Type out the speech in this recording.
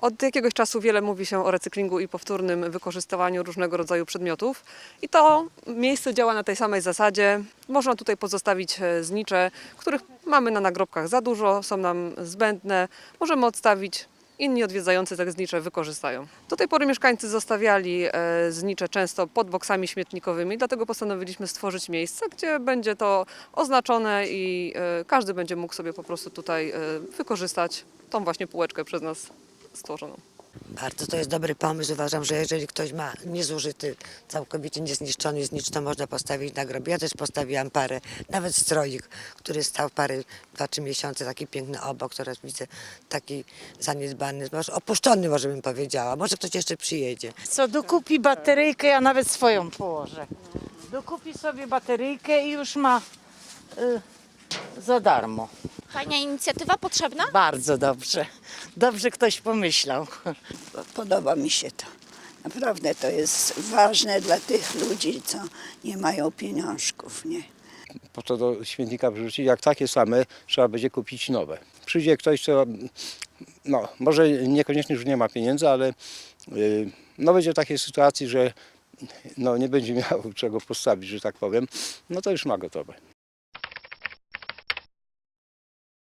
Od jakiegoś czasu wiele mówi się o recyklingu i powtórnym wykorzystywaniu różnego rodzaju przedmiotów. I to miejsce działa na tej samej zasadzie. Można tutaj pozostawić e, znicze, których mamy na nagrobkach za dużo, są nam zbędne. Możemy odstawić, inni odwiedzający te znicze wykorzystają. Do tej pory mieszkańcy zostawiali e, znicze często pod boksami śmietnikowymi, dlatego postanowiliśmy stworzyć miejsce, gdzie będzie to oznaczone i e, każdy będzie mógł sobie po prostu tutaj wykorzystać tą właśnie półeczkę przez nas stworzoną. Bardzo to jest dobry pomysł. Uważam, że jeżeli ktoś ma niezużyty, całkowicie niezniszczony znicz, to można postawić na grobie. Ja też postawiłam parę, nawet stroik, który stał parę, dwa, trzy miesiące, taki piękny obok, teraz widzę taki zaniedbany, może opuszczony może bym powiedziała. Może ktoś jeszcze przyjedzie. Co dokupi bateryjkę, ja nawet swoją położę. Dokupi sobie bateryjkę i już ma y, za darmo. Fajna inicjatywa potrzebna? Bardzo dobrze. Dobrze ktoś pomyślał. Podoba mi się to. Naprawdę to jest ważne dla tych ludzi, co nie mają pieniążków, nie? po to do śmietnika wrzucić. Jak takie same, trzeba będzie kupić nowe. Przyjdzie ktoś, co no, może niekoniecznie już nie ma pieniędzy, ale yy, no będzie w takiej sytuacji, że no, nie będzie miał czego postawić, że tak powiem, no to już ma gotowe.